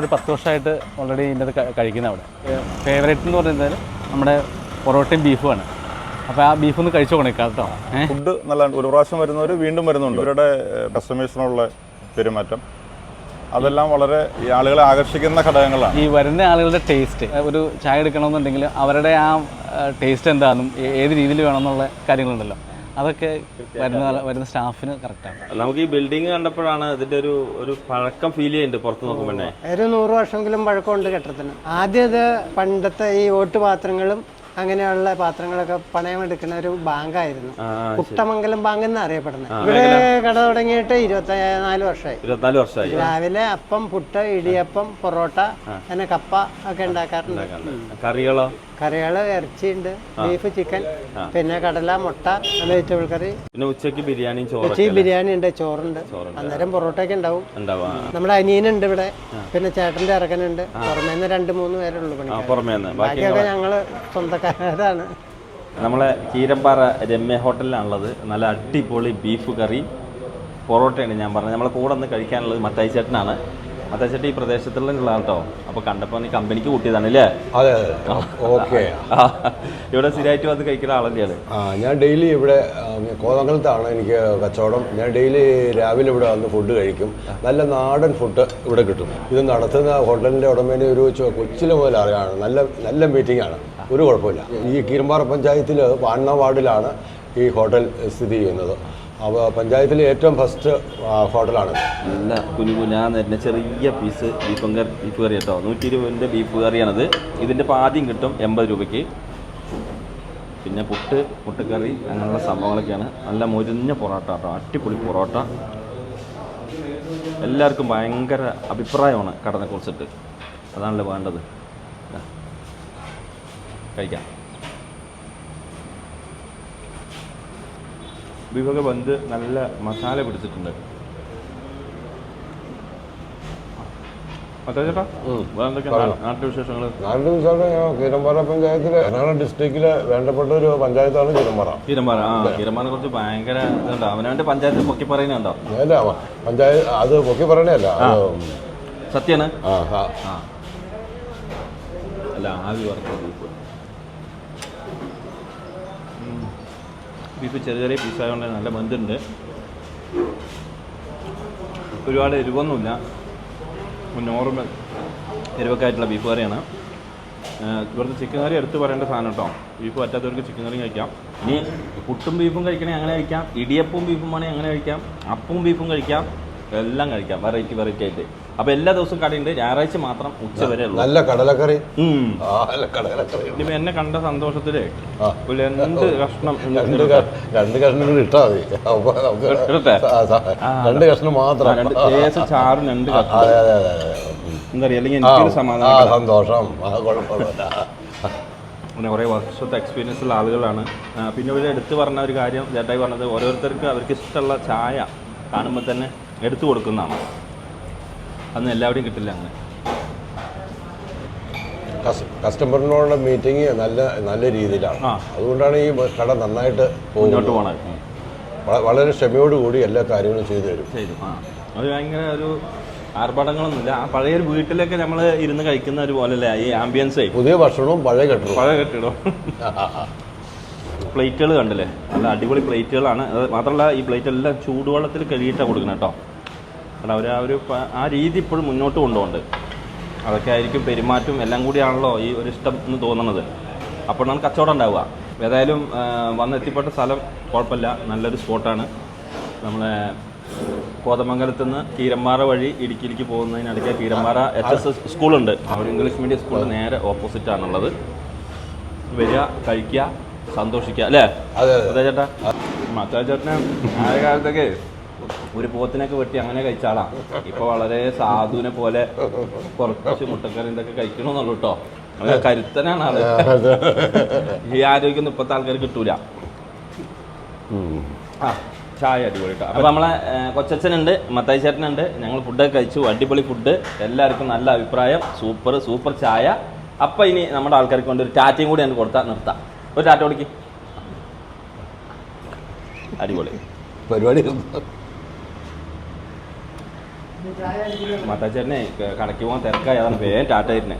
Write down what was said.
ഒരു പത്ത് വർഷമായിട്ട് ഓൾറെഡി ഇതിന്റെ അത് കഴിക്കുന്ന അവിടെ. ഫേവറേറ്റ് എന്ന് പറയുന്നത് നമ്മുടെ പൊറോട്ടയും ബീഫുമാണ് അപ്പോൾ ആ ബീഫ് ഒന്ന് കഴിച്ചു കൊടുക്കാം കേട്ടോ ഏഹ് ഫുഡ് നല്ല ഒരു പ്രാവശ്യം വരുന്നവർ വീണ്ടും വരുന്നുണ്ട്. ഇവരുടെ കസ്റ്റമേഴ്സിനുള്ള പെരുമാറ്റം. അതെല്ലാം വളരെ ഈ ആളുകളെ ആകർഷിക്കുന്ന ഘടകങ്ങളാണ്. ഈ വരുന്ന ആളുകളുടെ ടേസ്റ്റ് ഒരു ചായ എടുക്കണമെന്നുണ്ടെങ്കിൽ അവരുടെ ആ ടേസ്റ്റ് എന്താണെന്നും ഏത് രീതിയിൽ വേണമെന്നുള്ള കാര്യങ്ങളുണ്ടല്ലോ. അതൊക്കെ വരുന്ന വരുന്ന സ്റ്റാഫിന് കറക്റ്റാണ് നമുക്ക് ഈ ബിൽഡിംഗ് കണ്ടപ്പോഴാണ് ഇതിന്റെ ഒരു ഒരു പഴക്കം ഫീൽ ചെയ്യുന്നുണ്ട് പുറത്ത് നോക്കുമ്പോൾ ഒരു നൂറ് വർഷമെങ്കിലും പഴക്കമുണ്ട് കെട്ടിടത്തിന്. ആദ്യം ഇത് പണ്ടത്തെ ഈ ഓട്ട് പാത്രങ്ങളും അങ്ങനെയുള്ള പാത്രങ്ങളൊക്കെ പണയം എടുക്കുന്ന ഒരു ബാങ്കായിരുന്നു. കുട്ടമംഗലം ബാങ്ക് എന്ന് അറിയപ്പെടുന്നത് ഇവിടെ കട തുടങ്ങിയിട്ട് ഇരുപത്തി നാല് വർഷമായി ഇരുപത്തിനാല് വർഷമായി രാവിലെ അപ്പം പുട്ട് ഇടിയപ്പം പൊറോട്ട അങ്ങനെ കപ്പ ഒക്കെ ഉണ്ടാക്കാറുണ്ട്. കറികളോ? കറികൾ ഇറച്ചിയുണ്ട്. ബീഫ് ചിക്കൻ പിന്നെ കടല മുട്ട വെജിറ്റബിൾ കറി. പിന്നെ ഉച്ചയ്ക്ക് ബിരിയാണി ഉച്ചി ചോറൊക്കെ ബിരിയാണി ഉണ്ട് ചോറുണ്ട്. അന്നേരം പൊറോട്ടയൊക്കെ ഉണ്ടാവും. ഉണ്ടാവാ നമ്മുടെ അനിയനുണ്ട് ഇവിടെ. പിന്നെ ചേട്ടന്റെ ഇറക്കനുണ്ട്. പുറമേന്ന് രണ്ട് മൂന്ന് പേരുള്ളൂ പണി ബാക്കിയൊക്കെ ഞങ്ങൾ സ്വന്തക്കാരാണ് നമ്മളെ കീരമ്പാറ രമ്യ ഹോട്ടലിലാണുള്ളത്. നല്ല അടിപൊളി ബീഫ് കറി. പൊറോട്ടയാണ് ഞാൻ പറഞ്ഞത്. നമ്മളെ കൂടെ ഒന്ന് കഴിക്കാനുള്ളത് മത്തായി ചേട്ടനാണ്. മത്തായി ഈ പ്രദേശത്തുള്ള ആൾട്ടോ അപ്പൊ കണ്ടപ്പോ നീ കമ്പനിക്ക് കൂട്ടിയതാണ് അല്ലേ അതെ അതെ. ഓക്കെ. ഇവിടെ സ്ഥിരമായിട്ട് വന്ന് കഴിക്കുന്ന ആളെന്നെയാണ് ആ ഞാൻ ഡെയിലി ഇവിടെ കോതമംഗലത്താണ് എനിക്ക് കച്ചവടം. ഞാൻ ഡെയിലി രാവിലെ ഇവിടെ വന്ന് ഫുഡ് കഴിക്കും. നല്ല നാടൻ ഫുഡ് ഇവിടെ കിട്ടും. ഇത് നടത്തുന്ന ഹോട്ടലിന്റെ ഉടമേനെ ഒരു കൊച്ചിലെ മുതൽ അറിയാണ് നല്ല നല്ല മീറ്റിംഗ് ആണ്. ഒരു കുഴപ്പമില്ല. ഈ കീരമ്പാറ പഞ്ചായത്തിൽ പാണ്ണ വാർഡിലാണ് ഈ ഹോട്ടൽ സ്ഥിതി ചെയ്യുന്നത്. അപ്പോൾ പഞ്ചായത്തിലെ ഏറ്റവും ഫസ്റ്റ് ഹോട്ടലാണ്. നല്ല കുനുകുനാന്ന് തന്നെ ചെറിയ piece beef curry beef curry കേട്ടോ. നൂറ്റി ഇരുപതിന്റെ ബീഫ് കറിയാണത്. ഇതിന്റെ പാദ്യം കിട്ടും എൺപത് രൂപയ്ക്ക്. പിന്നെ പുട്ട് പുട്ടുകറി അങ്ങനെയുള്ള സംഭവങ്ങളൊക്കെയാണ്. നല്ല മൊരിഞ്ഞ പൊറോട്ട കേട്ടോ. അടിപൊളി പൊറോട്ട. എല്ലാവർക്കും ഭയങ്കര അഭിപ്രായമാണ് കടനെ കുറിച്ചിട്ട് അതാണല്ലോ വേണ്ടത്. കഴിക്കാം. ബീഫൊക്കെ ബന്ധ് നല്ല മസാല പിടിച്ചിട്ടുണ്ട്. കീരമ്പാറ പഞ്ചായത്തിലെ എറണാകുളം ഡിസ്ട്രിക്റ്റിലെ വേണ്ടപ്പെട്ട ഒരു പഞ്ചായത്താണ് കീരമ്പാറ കീരമ്പാറ ആ കീരമ്പാനെ കുറച്ച് ഭയങ്കര ഇതുണ്ടോ? അവനവന്റെ പഞ്ചായത്ത് പൊക്കി പറയുന്നുണ്ടോ അല്ല പഞ്ചായത്ത് അത് പൊക്കി പറയണല്ല സത്യാണ്? അല്ല ആവി വറുത്ത ബീഫ് ചെറിയ ചെറിയ പീസായതുകൊണ്ട് നല്ല ബന്ധുണ്ട് ഒരുപാട് എരിവൊന്നുമില്ല. നോർമൽ എരിവൊക്കെ ആയിട്ടുള്ള ബീഫ് കറിയാണ്. ഇവിടുത്തെ ചിക്കൻ കറി എടുത്ത് പറയേണ്ട സാധനം കേട്ടോ ബീഫ് പറ്റാത്തവർക്ക് ചിക്കൻ കറി കഴിക്കാം. ഇനി പുട്ടും ബീഫും കഴിക്കണേ അങ്ങനെ കഴിക്കാം. ഇടിയപ്പവും ബീഫും വേണമെങ്കിൽ അങ്ങനെ കഴിക്കാം. അപ്പവും ബീഫും കഴിക്കാം. എല്ലാം കഴിക്കാം. വെറൈറ്റി വെറൈറ്റി ആയിട്ട്. അപ്പോൾ എല്ലാ ദിവസവും കടയുണ്ട്. ഞായറാഴ്ച മാത്രം ഉച്ച വരെ ഉള്ളൂ. നല്ല കടലക്കറി. ഇനിയിപ്പോ എന്നെ കണ്ട സന്തോഷത്തിൽ. രണ്ട് കഷ്ണം രണ്ട് കഷ്ണം കൂടി ഇട്ടാ മതി. രണ്ട് കഷ്ണം മാത്രം. ലേശം രണ്ട് അതെ അതെ അതെ എന്താ അല്ലെങ്കിൽ എനിക്കൊരു സമാധാനം സന്തോഷം. കുഴപ്പമില്ല പിന്നെ കുറേ വർഷത്തെ എക്സ്പീരിയൻസ് ഉള്ള ആളുകളാണ്. പിന്നെ ഇവർ എടുത്തു പറഞ്ഞ ഒരു കാര്യം ചേട്ടായി പറഞ്ഞത് ഓരോരുത്തർക്ക് അവർക്ക് ഇഷ്ടമുള്ള ചായ കാണുമ്പോൾ തന്നെ എടുത്തു കൊടുക്കുന്നതാണ്. അന്ന് എല്ലാവരുടെയും കിട്ടില്ല അങ്ങനെ. കസ്- കസ്റ്റമറിനോടുള്ള മീറ്റിംഗ് നല്ല നല്ല രീതിയിലാണ്. അതുകൊണ്ടാണ് ഈ കട നന്നായിട്ട് മുന്നോട്ട് പോകണത് വളരെ ക്ഷമയോടുകൂടി എല്ലാ കാര്യങ്ങളും ചെയ്തു തരും. ചെയ്തു. ആ. അത് ഭയങ്കര ഒരു ആർഭാടങ്ങളൊന്നുമില്ല. ആ പഴയ ഒരു വീട്ടിലൊക്കെ നമ്മൾ ഇരുന്ന് കഴിക്കുന്ന ഒരു പോലല്ലേ ഈ ആംബിയൻസേ പുതിയ ഭക്ഷണവും പഴയ കെട്ടിടവും. പഴയ കെട്ടിടവും. പ്ലേറ്റുകൾ കണ്ടില്ലേ? നല്ല അടിപൊളി പ്ലേറ്റുകളാണ്. അത് മാത്രമല്ല ഈ പ്ലേറ്റ് എല്ലാം ചൂടുവെള്ളത്തിൽ കഴുകിയിട്ടാണ് കൊടുക്കണം കേട്ടോ. കാരണം അവർ ആ ഒരു ആ രീതി ഇപ്പോഴും മുന്നോട്ട് കൊണ്ടുപോകുന്നുണ്ട്. അതൊക്കെ ആയിരിക്കും പെരുമാറ്റം എല്ലാം കൂടിയാണല്ലോ ഈ ഒരു ഇഷ്ടം എന്ന് തോന്നുന്നത് അപ്പോഴാണ് കച്ചവടം ഉണ്ടാവുക. ഏതായാലും വന്നെത്തിപ്പെട്ട സ്ഥലം കുഴപ്പമില്ല. നല്ലൊരു സ്പോട്ടാണ്. നമ്മളെ കോതമംഗലത്ത് നിന്ന് കീരമ്പാറ വഴി ഇടുക്കിയിലേക്ക് പോകുന്നതിനിടയ്ക്ക് കീരമ്പാറ എച്ച് എസ് എസ് സ്കൂളുണ്ട്. ഒരു ഇംഗ്ലീഷ് മീഡിയം സ്കൂളിന് നേരെ ഓപ്പോസിറ്റ് ആണുള്ളത്. വരിക കഴിക്കുക സന്തോഷിക്കുക അല്ലേ? ചേട്ടാ മത്താ ചേട്ടനെ? ആയ കാലത്തൊക്കെ? ഒരു പോത്തിനൊക്കെ വെട്ടി അങ്ങനെ കഴിച്ചാളാ ഇപ്പൊ വളരെ സാധുവിനെ പോലെ കുറച്ച് മുട്ടക്കറി ഇതൊക്കെ കഴിക്കണമെന്നുള്ളൂ കേട്ടോ നല്ല കരുത്തനാണ് ആൾ. ഈ ആരോഗ്യം ഇപ്പത്തെ ആൾക്കാർ കിട്ടൂല. ആ ചായ അടിപൊളി കേട്ടോ അപ്പൊ നമ്മളെ കൊച്ചനുണ്ട് കൊച്ചച്ഛനുണ്ട് മത്തായി ചേട്ടനുണ്ട്. ഞങ്ങൾ ഫുഡൊക്കെ കഴിച്ചു അടിപൊളി ഫുഡ് എല്ലാവർക്കും നല്ല അഭിപ്രായം. സൂപ്പർ സൂപ്പർ ചായ. അപ്പൊ ഇനി നമ്മുടെ ആൾക്കാർക്ക് വേണ്ടി ഒരു ടാറ്റയും കൂടി ഞാൻ കൊടുത്താൽ നിർത്താം. ഒരു ടാറ്റ കൊടുക്കി. അടിപൊളി. പരിപാടി മാതാച്ചേട്ടനെ കടയ്ക്ക് പോകാൻ തിരക്കായി. അതാണ് വേഗം ടാറ്റ ആയിരുന്നേ